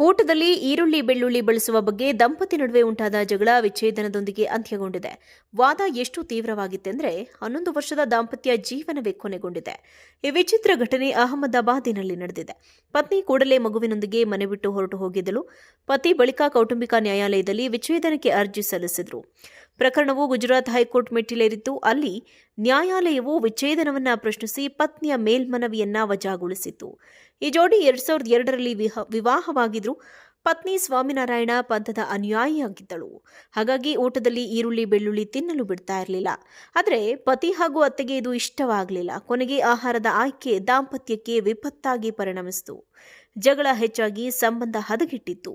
ಊಟದಲ್ಲಿ ಈರುಳ್ಳಿ ಬೆಳ್ಳುಳ್ಳಿ ಬಳಸುವ ಬಗ್ಗೆ ದಂಪತಿ ನಡುವೆ ಉಂಟಾದ ಜಗಳ ವಿಚ್ಛೇದನದೊಂದಿಗೆ ಅಂತ್ಯಗೊಂಡಿದೆ. ವಾದ ಎಷ್ಟು ತೀವ್ರವಾಗಿತ್ತೆಂದರೆ ಹನ್ನೊಂದು ವರ್ಷದ ದಾಂಪತ್ಯ ಜೀವನವೇ ಕೊನೆಗೊಂಡಿದೆ. ಈ ವಿಚಿತ್ರ ಘಟನೆ ಅಹಮದಾಬಾದಿನಲ್ಲಿ ನಡೆದಿದೆ. ಪತ್ನಿ ಕೂಡಲೇ ಮಗುವಿನೊಂದಿಗೆ ಮನೆ ಬಿಟ್ಟು ಹೊರಟು ಹೋಗಿದ್ದಳು. ಪತಿ ಬಳಿಕ ಕೌಟುಂಬಿಕ ನ್ಯಾಯಾಲಯದಲ್ಲಿ ವಿಚ್ಛೇದನಕ್ಕೆ ಅರ್ಜಿ ಸಲ್ಲಿಸಿದ್ರು. ಪ್ರಕರಣವು ಗುಜರಾತ್ ಹೈಕೋರ್ಟ್ ಮೆಟ್ಟಿಲೇರಿದ್ದು ಅಲ್ಲಿ ನ್ಯಾಯಾಲಯವು ವಿಚ್ಛೇದನವನ್ನ ಪ್ರಶ್ನಿಸಿ ಪತ್ನಿಯ ಮೇಲ್ಮನವಿಯನ್ನ ವಜಾಗೊಳಿಸಿತ್ತು. ಈ ಜೋಡಿ ಎರಡ್ ಸಾವಿರದ ಎರಡರಲ್ಲಿ ವಿಹ- ವಿವಾಹವಾಗಿದ್ರು. ಪತ್ನಿ ಸ್ವಾಮಿನಾರಾಯಣ ಪಂಥದ ಅನುಯಾಯಿಯಾಗಿದ್ದಳು. ಹಾಗಾಗಿ ಊಟದಲ್ಲಿ ಈರುಳ್ಳಿ, ಬೆಳ್ಳುಳ್ಳಿ ತಿನ್ನಲು ಬಿಡ್ತಾ ಇರಲಿಲ್ಲ. ಆದರೆ ಪತಿ ಹಾಗೂ ಅತ್ತೆಗೆ ಇದು ಇಷ್ಟವಾಗಲಿಲ್ಲ. ಕೊನೆಗೆ ಆಹಾರದ ಆಯ್ಕೆ ದಾಂಪತ್ಯಕ್ಕೆ ವಿಪತ್ತಾಗಿ ಪರಿಣಮಿಸಿತು. ಜಗಳ ಹೆಚ್ಚಾಗಿ ಸಂಬಂಧ ಹದಗೆಟ್ಟಿತ್ತು.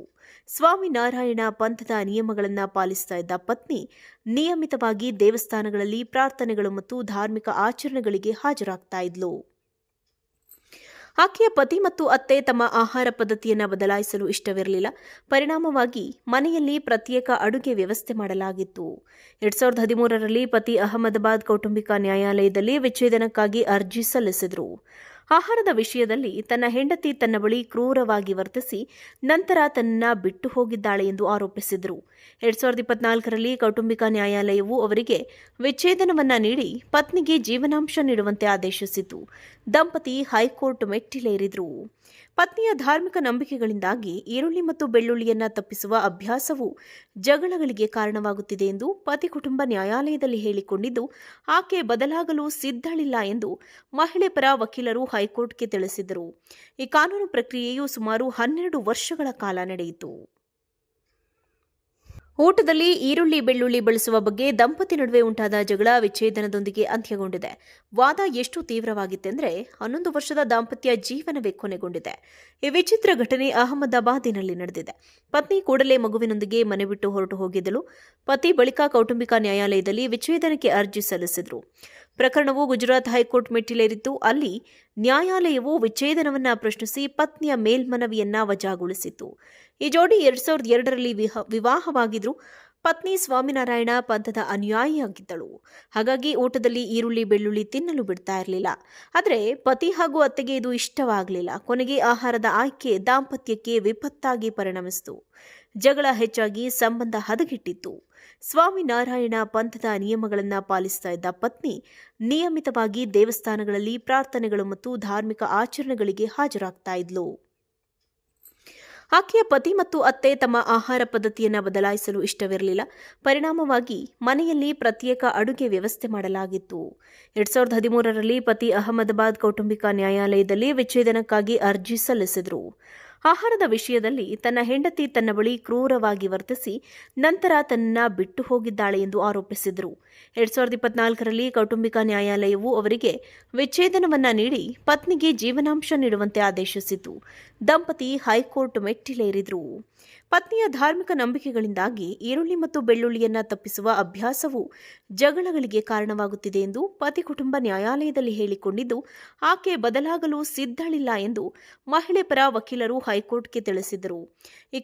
ಸ್ವಾಮಿನಾರಾಯಣ ಪಂಥದ ನಿಯಮಗಳನ್ನು ಪಾಲಿಸ್ತಾ ಇದ್ದ ಪತ್ನಿ ನಿಯಮಿತವಾಗಿ ದೇವಸ್ಥಾನಗಳಲ್ಲಿ ಪ್ರಾರ್ಥನೆಗಳು ಮತ್ತು ಧಾರ್ಮಿಕ ಆಚರಣೆಗಳಿಗೆ ಹಾಜರಾಗ್ತಾ ಇದ್ಲು. ಆಕೆಯ ಪತಿ ಮತ್ತು ಅತ್ತೆ ತಮ್ಮ ಆಹಾರ ಪದ್ಧತಿಯನ್ನು ಬದಲಾಯಿಸಲು ಇಷ್ಟವಿರಲಿಲ್ಲ. ಪರಿಣಾಮವಾಗಿ ಮನೆಯಲ್ಲಿ ಪ್ರತ್ಯೇಕ ಅಡುಗೆ ವ್ಯವಸ್ಥೆ ಮಾಡಲಾಗಿತ್ತು. ಎರಡ್ ಸಾವಿರದ ಹದಿಮೂರರಲ್ಲಿ ಪತಿ ಅಹಮದಾಬಾದ್ ಕೌಟುಂಬಿಕ ನ್ಯಾಯಾಲಯದಲ್ಲಿ ವಿಚ್ಛೇದನಕ್ಕಾಗಿ ಅರ್ಜಿ ಸಲ್ಲಿಸಿದರು. ಆಹಾರದ ವಿಷಯದಲ್ಲಿ ತನ್ನ ಹೆಂಡತಿ ತನ್ನ ಬಳಿ ಕ್ರೂರವಾಗಿ ವರ್ತಿಸಿ ನಂತರ ತನ್ನ ಬಿಟ್ಟು ಹೋಗಿದ್ದಾಳೆ ಎಂದು ಆರೋಪಿಸಿದರು. ಎರಡ್ ಸಾವಿರದ ಇಪ್ಪತ್ನಾಲ್ಕರಲ್ಲಿ ಕೌಟುಂಬಿಕ ನ್ಯಾಯಾಲಯವು ಅವರಿಗೆ ವಿಚ್ಛೇದನವನ್ನ ನೀಡಿ ಪತ್ನಿಗೆ ಜೀವನಾಂಶ ನೀಡುವಂತೆ ಆದೇಶಿಸಿತು. ದಂಪತಿ ಹೈಕೋರ್ಟ್ ಮೆಟ್ಟಿಲೇರಿದ್ರು. ಪತ್ನಿಯ ಧಾರ್ಮಿಕ ನಂಬಿಕೆಗಳಿಂದಾಗಿ ಈರುಳ್ಳಿ ಮತ್ತು ಬೆಳ್ಳುಳ್ಳಿಯನ್ನ ತಪ್ಪಿಸುವ ಅಭ್ಯಾಸವು ಜಗಳಗಳಿಗೆ ಕಾರಣವಾಗುತ್ತಿದೆ ಎಂದು ಪತಿ ಕುಟುಂಬ ನ್ಯಾಯಾಲಯದಲ್ಲಿ ಹೇಳಿಕೊಂಡಿದ್ದು, ಆಕೆ ಬದಲಾಗಲು ಸಿದ್ಧಳಿಲ್ಲ ಎಂದು ಮಹಿಳೆ ಪರ ವಕೀಲರು ಹೈಕೋರ್ಟ್ಗೆ ತಿಳಿಸಿದರು. ಈ ಕಾನೂನು ಪ್ರಕ್ರಿಯೆಯು ಸುಮಾರು ಹನ್ನೆರಡು ವರ್ಷಗಳ ಕಾಲ ನಡೆಯಿತು. ಊಟದಲ್ಲಿ ಈರುಳ್ಳಿ, ಬೆಳ್ಳುಳ್ಳಿ ಬಳಸುವ ಬಗ್ಗೆ ದಂಪತಿ ನಡುವೆ ಉಂಟಾದ ಜಗಳ ವಿಚ್ಛೇದನದೊಂದಿಗೆ ಅಂತ್ಯಗೊಂಡಿದೆ. ವಾದ ಎಷ್ಟು ತೀವ್ರವಾಗಿತ್ತೆಂದರೆ ಹನ್ನೊಂದು ವರ್ಷದ ದಾಂಪತ್ಯ ಜೀವನವೇ ಕೊನೆಗೊಂಡಿದೆ. ಈ ವಿಚಿತ್ರ ಘಟನೆ ಅಹಮದಾಬಾದಿನಲ್ಲಿ ನಡೆದಿದೆ. ಪತ್ನಿ ಕೂಡಲೇ ಮಗುವಿನೊಂದಿಗೆ ಮನೆ ಬಿಟ್ಟು ಹೊರಟು ಹೋಗಿದ್ದಳು. ಪತಿ ಬಳಿಕ ಕೌಟುಂಬಿಕ ನ್ಯಾಯಾಲಯದಲ್ಲಿ ವಿಚ್ಛೇದನಕ್ಕೆ ಅರ್ಜಿ ಸಲ್ಲಿಸಿದ್ರು. ಪ್ರಕರಣವು ಗುಜರಾತ್ ಹೈಕೋರ್ಟ್ ಮೆಟ್ಟಿಲೇರಿದ್ದು, ಅಲ್ಲಿ ನ್ಯಾಯಾಲಯವು ವಿಚ್ಛೇದನವನ್ನ ಪ್ರಶ್ನಿಸಿ ಪತ್ನಿಯ ಮೇಲ್ಮನವಿಯನ್ನ ವಜಾಗೊಳಿಸಿತ್ತು. ಈ ಜೋಡಿ ಎರಡ್ ಸಾವಿರದ ಎರಡರಲ್ಲಿ ವಿಹ- ವಿವಾಹವಾಗಿದ್ರು ಪತ್ನಿ ಸ್ವಾಮಿನಾರಾಯಣ ಪಂಥದ ಅನುಯಾಯಿಯಾಗಿದ್ದಳು. ಹಾಗಾಗಿ ಊಟದಲ್ಲಿ ಈರುಳ್ಳಿ, ಬೆಳ್ಳುಳ್ಳಿ ತಿನ್ನಲು ಬಿಡ್ತಾ ಇರಲಿಲ್ಲ. ಆದರೆ ಪತಿ ಹಾಗೂ ಅತ್ತೆಗೆ ಇದು ಇಷ್ಟವಾಗಲಿಲ್ಲ. ಕೊನೆಗೆ ಆಹಾರದ ಆಯ್ಕೆ ದಾಂಪತ್ಯಕ್ಕೆ ವಿಪತ್ತಾಗಿ ಪರಿಣಮಿಸಿತು. ಜಗಳ ಹೆಚ್ಚಾಗಿ ಸಂಬಂಧ ಹದಗೆಟ್ಟಿತ್ತು. ಸ್ವಾಮಿನಾರಾಯಣ ಪಂಥದ ನಿಯಮಗಳನ್ನು ಪಾಲಿಸ್ತಾ ಇದ್ದ ಪತ್ನಿ ನಿಯಮಿತವಾಗಿ ದೇವಸ್ಥಾನಗಳಲ್ಲಿ ಪ್ರಾರ್ಥನೆಗಳು ಮತ್ತು ಧಾರ್ಮಿಕ ಆಚರಣೆಗಳಿಗೆ ಹಾಜರಾಗ್ತಾ ಇದ್ಲು. ಆಕೆಯ ಪತಿ ಮತ್ತು ಅತ್ತೆ ತಮ್ಮ ಆಹಾರ ಪದ್ಧತಿಯನ್ನು ಬದಲಾಯಿಸಲು ಇಷ್ಟವಿರಲಿಲ್ಲ. ಪರಿಣಾಮವಾಗಿ ಮನೆಯಲ್ಲಿ ಪ್ರತ್ಯೇಕ ಅಡುಗೆ ವ್ಯವಸ್ಥೆ ಮಾಡಲಾಗಿತ್ತು. ಎರಡ್ ಸಾವಿರದ ಹದಿಮೂರರಲ್ಲಿ ಪತಿ ಅಹಮದಾಬಾದ್ ಕೌಟುಂಬಿಕ ನ್ಯಾಯಾಲಯದಲ್ಲಿ ವಿಚ್ಛೇದನಕ್ಕಾಗಿ ಅರ್ಜಿ ಸಲ್ಲಿಸಿದರು. ಆಹಾರದ ವಿಷಯದಲ್ಲಿ ತನ್ನ ಹೆಂಡತಿ ತನ್ನ ಬಳಿ ಕ್ರೂರವಾಗಿ ವರ್ತಿಸಿ ನಂತರ ತನ್ನ ಬಿಟ್ಟು ಹೋಗಿದ್ದಾಳೆ ಎಂದು ಆರೋಪಿಸಿದರು. ಎರಡ್ ಸಾವಿರದ ಇಪ್ಪತ್ನಾಲ್ಕರಲ್ಲಿ ಕೌಟುಂಬಿಕ ನ್ಯಾಯಾಲಯವು ಅವರಿಗೆ ವಿಚ್ಛೇದನವನ್ನ ನೀಡಿ ಪತ್ನಿಗೆ ಜೀವನಾಂಶ ನೀಡುವಂತೆ ಆದೇಶಿಸಿತು. ದಂಪತಿ ಹೈಕೋರ್ಟ್ ಮೆಟ್ಟಿಲೇರಿದ್ರು. ಪತ್ನಿಯ ಧಾರ್ಮಿಕ ನಂಬಿಕೆಗಳಿಂದಾಗಿ ಈರುಳ್ಳಿ ಮತ್ತು ಬೆಳ್ಳುಳ್ಳಿಯನ್ನ ತಪ್ಪಿಸುವ ಅಭ್ಯಾಸವು ಜಗಳಗಳಿಗೆ ಕಾರಣವಾಗುತ್ತಿದೆ ಎಂದು ಪತಿ ಕುಟುಂಬ ನ್ಯಾಯಾಲಯದಲ್ಲಿ ಹೇಳಿಕೊಂಡಿದ್ದು, ಆಕೆ ಬದಲಾಗಲು ಸಿದ್ಧಳಿಲ್ಲ ಎಂದು ಮಹಿಳೆ ಪರ ವಕೀಲರು ಹೈಕೋರ್ಟ್ಗೆ ತಿಳಿಸಿದರು ಈ